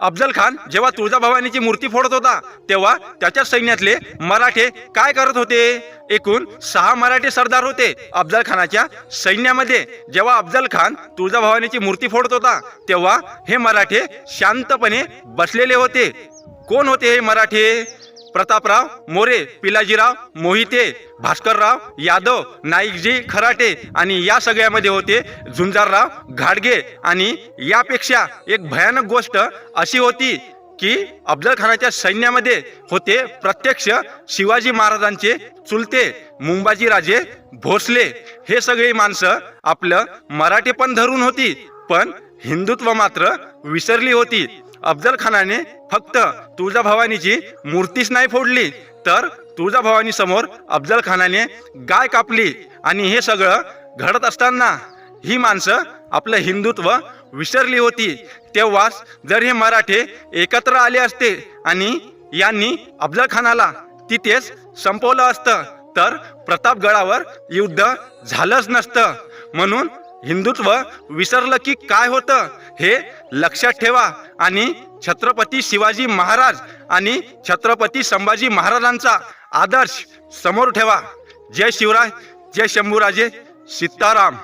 अफजल खान जेव्हा तुळजाभवानीची मूर्ती फोडत होता तेव्हा त्याच्या सैन्यातले मराठे काय करत होते? एकूण सहा मराठी सरदार होते अफजल खानाच्या सैन्यामध्ये. जेव्हा अफजल खान तुळजाभवानीची मूर्ती फोडत होता तेव्हा हे मराठे शांतपणे बसलेले होते. कोण होते हे मराठे? प्रतापराव मोरे पिलाजीराव मोहिते भास्करराव यादव नाईकजी खराटे आणि या सगळ्यामध्ये होते झुंजारराव घाडगे आणि यापेक्षा एक भयानक गोष्ट अशी होती की अफजल खानाच्या सैन्यामध्ये होते प्रत्यक्ष शिवाजी महाराजांचे चुलते मुंबाजी राजे भोसले. हे सगळी माणसं आपलं मराठी पण धरून होती पण हिंदुत्व मात्र विसरली होती. अफजल खानाने फक्त तुळजाभवानीची मूर्तीच नाही फोडली तर तुळजाभवानी समोर अफजल खानाने गाय कापली आणि हे सगळं घडत असताना ही माणसं आपलं हिंदुत्व विसरली होती. तेव्हाच जर हे मराठे एकत्र आले असते आणि यांनी अफजल खानाला तिथेच संपवलं असतं तर प्रतापगडावर युद्ध झालंच नसतं. म्हणून हिंदुत्व विसरलं की काय होतं हे लक्षात ठेवा. आणि छत्रपती शिवाजी महाराज आणि छत्रपती संभाजी महाराजांचा आदर्श समोर ठेवा. जय शिवराय जय शंभूराजे सीताराम.